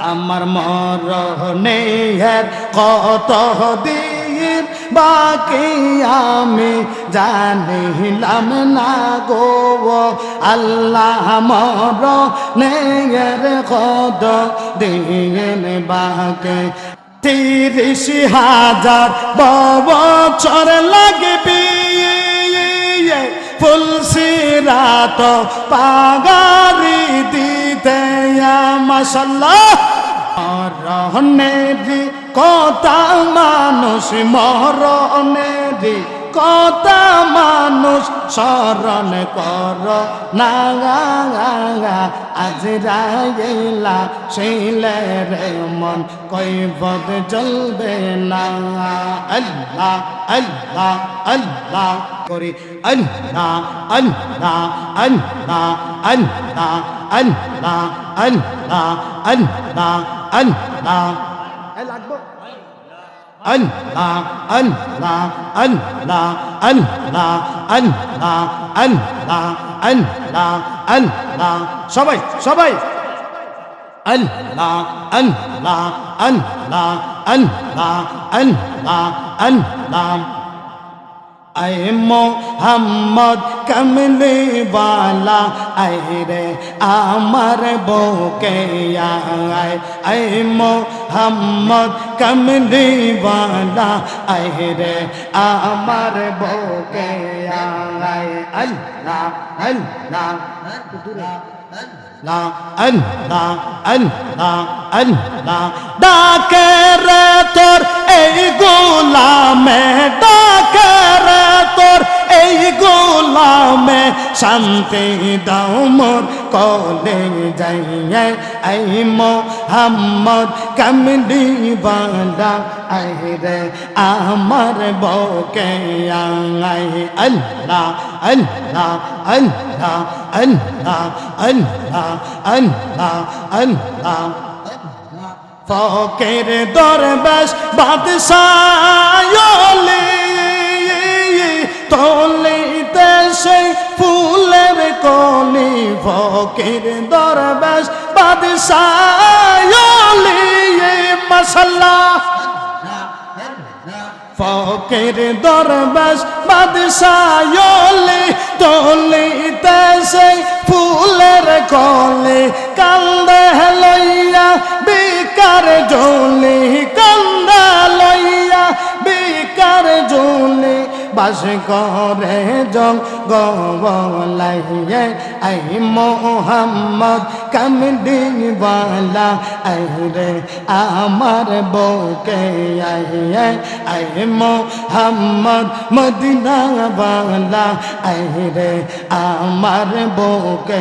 আমার মরণের কত দিন বাকি আমি জানিলাম না গো। আল্লাহ মরণের কত দিন বাকি? তিরিশ হাজার বছর লাগবে। ফুলসিরাত দিতে মশাল্লাহ মরণেরি কথা মানুষ মরণেরি কথা মানুষ, স্মরণ কর। না আজ রাইলা শিলে রে মন কই বদ চলবে না। আল্লাহ আল্লাহ আল্লাহ করি। আল্লাহ আল্লাহ আল্লাহ আল্লাহ সবাই সবাই আল্লাহ আল্লাহ আল্লাহ আল্লাহ আল্লাহ আল্লাহ আই মোহাম্মদ কমলে বালা আয় রে আমার বউকে আয় আয় মোহাম্মদ কমলে বালা আয় রে আমার বউকে আয় আল্লাহ আল্লাহ লা আল্লাহ আল্লাহ আল্লাহ ডাকে রে তোর এই গোলামে ডাকে রে তোর এই গোলামে শান্তি দাও মোর কলে যাইয়ে। আই মোহাম্মদ কামলি বান্দা, আই রে আমার বকে আই আল্লাহ আল্লাহ আল্লাহ আল্লাহ আল্লাহ আল্লাহ আল্লাহ। ফকের দরবেশ বাদশায়লি তলিতে সেই ফুলের কলি ফকের দরবেশ বাদশায়লি মশাল্লা ফকের দরবেশ বাদশায়লি তলিতে সেই ফুলের কলে কান্দে লইয়া, বিকার জলি, কান্দা লইয়া, বিকার জলি বাস করে জং গলাইয়ে আই মোহাম্মদ কামদিনওয়ালা আই রে আমার বউকে আইয়ে আই মোহাম্মদ মদিনাওয়ালা, আই রে আমার বউকে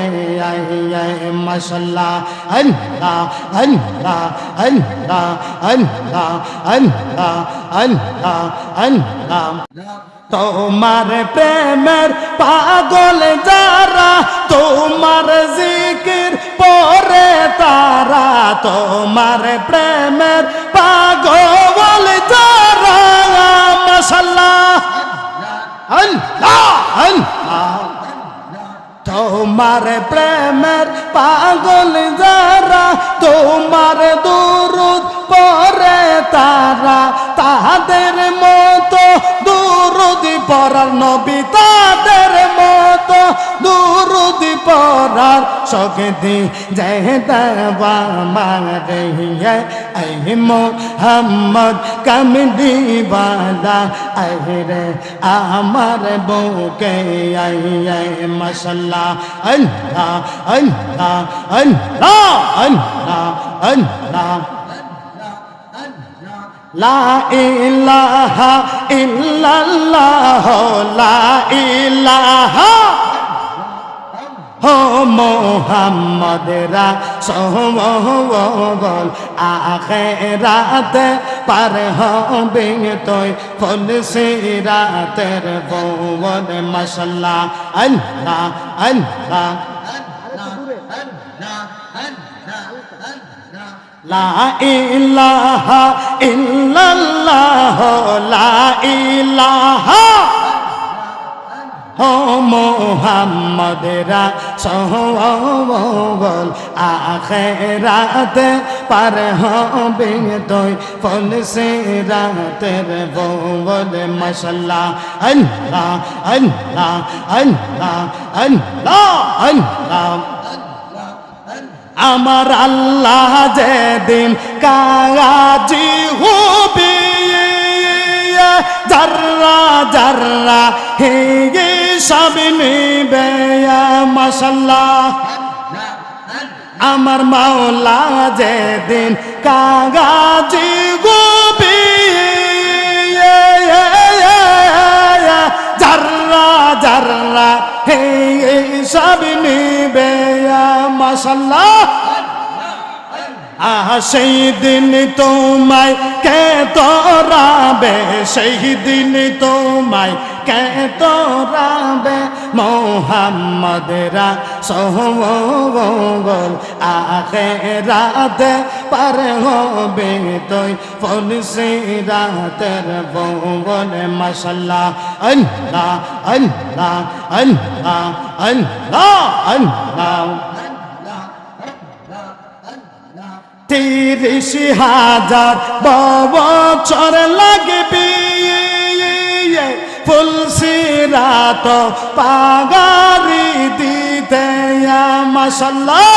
আইয়ে মশলা আল্লাহ আল্লাহ আল্লাহ আল্লাহ আল্লাহ আল্লাহ আল্লাহ তোমার প্রেমের পাগল যারা, তোমার জিকির পরে তারা, তোমার প্রেমের পাগল যারা। মশাল্লা আল্লাহ আল্লাহ তোমার প্রেমের পাগল যারা, তোমার দুরুদ পরার নবী তাদের মতো, দুরুদি পরার শক্তি জয় দেবা মারে আই মোহাম্মদ কামদি বালা আই রে আমার বউকে আই আই মশলা আল্লাহ আল্লাহ আল্লাহ আল্লাহ আল্লাহ লা ইলাহা ইল্লাল্লাহ, লা ইলাহা। হো মোহাম্মদ রাসূল আখিরাতে পার হবে তুই, ফুল সিরাতের বউল, মাশাল্লাহ, আল্লাহ আল্লাহ। লা ইলাহা ইল্লাল্লাহ, লা ইলাহা। ও মোহাম্মদেরা সহবল আখেরাতে পার হবে তুই ফল সে রাতের বল মশলা আল্লাহ আল্লাহ আল্লাহ আল্লাহ আল্লাহ। আমার আল্লাহ যেদিন কাজি হবে জাররা জাররা হে গে সব নেবে, মশাল্লাহ। আমার মাওলা যেদিন কাগাজি গোবি জাররা জাররা হে সব নেবে, মশাল্লাহ। সেই দিন তোমায় কে তোরাবে? সেই দিন তোমায় কে তোরাবে? মোহাম্মদরা সোহল আখে রাতে পার হবে তুই, ফল সে রাতের বল মশাল্লাহ, আল্লাহ আল্লাহ আল্লাহ আল্লাহ আল্লাহ। তিরিশ হাজার বছর লাগবে। ফুলসিরাত পাগারি দিতে মশাল্লাহ।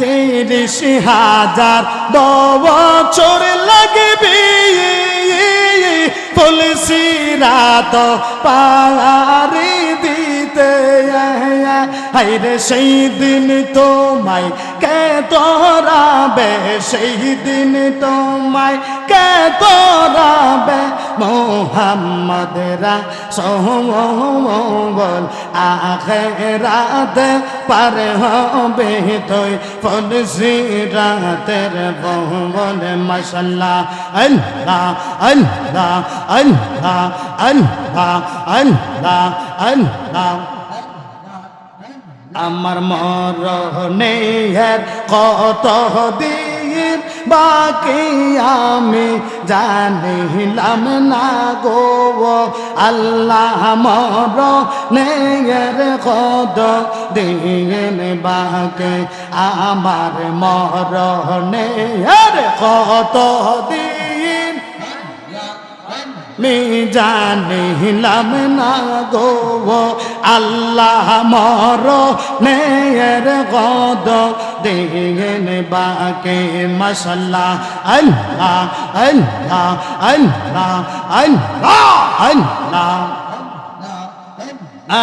তিরিশ হাজার বছর লাগবে। ফুলসিরাত পাগারি হাইরে সেই দিন তোমায় কে তোরাবে? সেই দিন তোমায় কে তোরাবে? মোহাম্মদরা সোহবল আখেরাতে পার হবে তুই ফলসি রাতের বল মশাল্লাহ, আল্লাহ আল্লাহ আল্লাহ আল্লাহ আল্লাহ আল্লাহ। আমার মরণে কত দিন বাকি আমি জানিলাম না গো। আল্লাহ মরণের কত দিন বাকি আমার মরণের কত দিন মি জানিলাম না গো আল্লাহ মর নেয়ের গদ দেহেন বাকে মশলা আল্লাহ আল্লাহ আল্লাহ আল্লাহ আল্লাহ।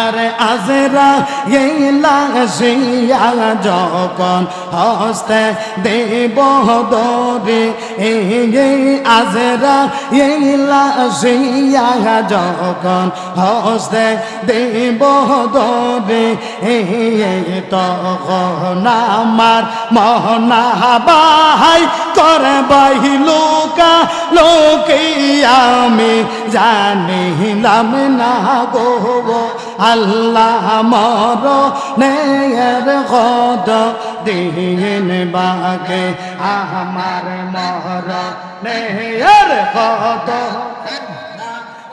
আরে আজরা ইলা সিয়া যখন হস্তে দেব দরে, এই আজরা ইলা সিয়া যখন হস্তে দেব দরে, এই তখন আমার মহনা বাহাই করে বাহিলুকা লোকে আমি জানিলাম না গো আল্লাহ মর নেয়ের কদ দিন বাগে আমার মর নেয়ের কদ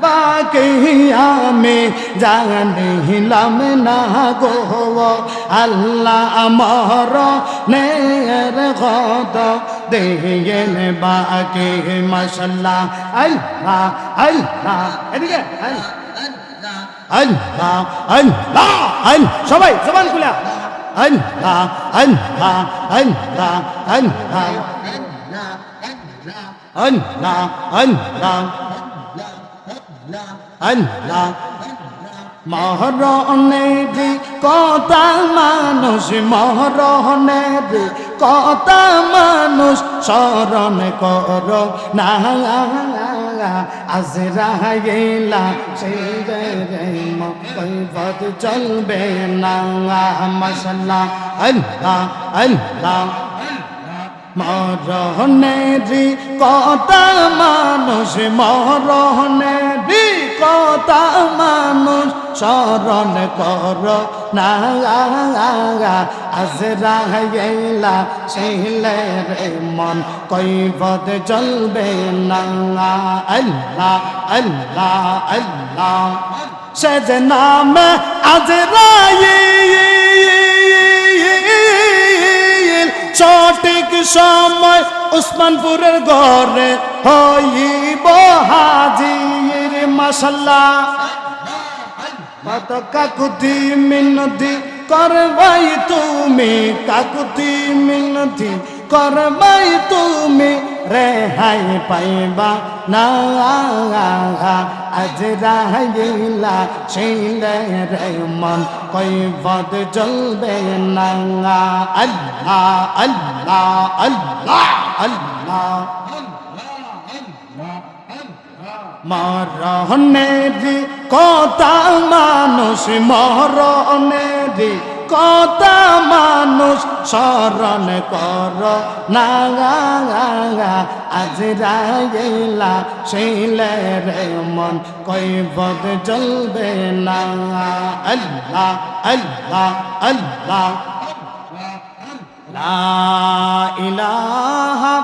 বাকে আমি জানিলাম না গো আল্লাহ মর নেয়ের কদ দিন বাকে মশাল্লাহ আল্লাহ আল্লাহ আল্লাহ আল্লাহ আল্লাহ সবাই জবান খুলা আল্লাহ আল্লাহ আল্লাহ আল্লাহ আল্লাহ আল্লাহ আল্লাহ মহরণের কথা মানুষ মহরণের কথা মানুষ স্মরণ কর। না আজরাইলা সেই কৈফত চলবে না। মশলা আল্লাহ আল্লাহ। মরণেরি কথা মানুষ মরণেরি কথা মানুষ স্মরণ কর। না আজরাইলা শিলে রে মন কৈবত চলবে না। আল্লাহ আল্লাহ আল্লাহ। সে যে নামে আজ সঠিক সময় উসমানপুরের ঘরে হইব হাজির কত কাকুতি মিনতি করবাই তুমি, কাকুতি মিনতি করবাই তুমি, রেহাই পাইবা না আজ রাহিলা শিলে রে মন কই বদ চলবে না আল্লাহ আল্লাহ আল্লাহ আল্লাহ মরণেরি কথা মানুষ মরণেরি কথা মানুষ স্মরণ কর। না আজ রাইলা শিলে রে মন, কই বদ চলবে না। আল্লাহ আল্লাহ আল্লাহ। লা ইলাহা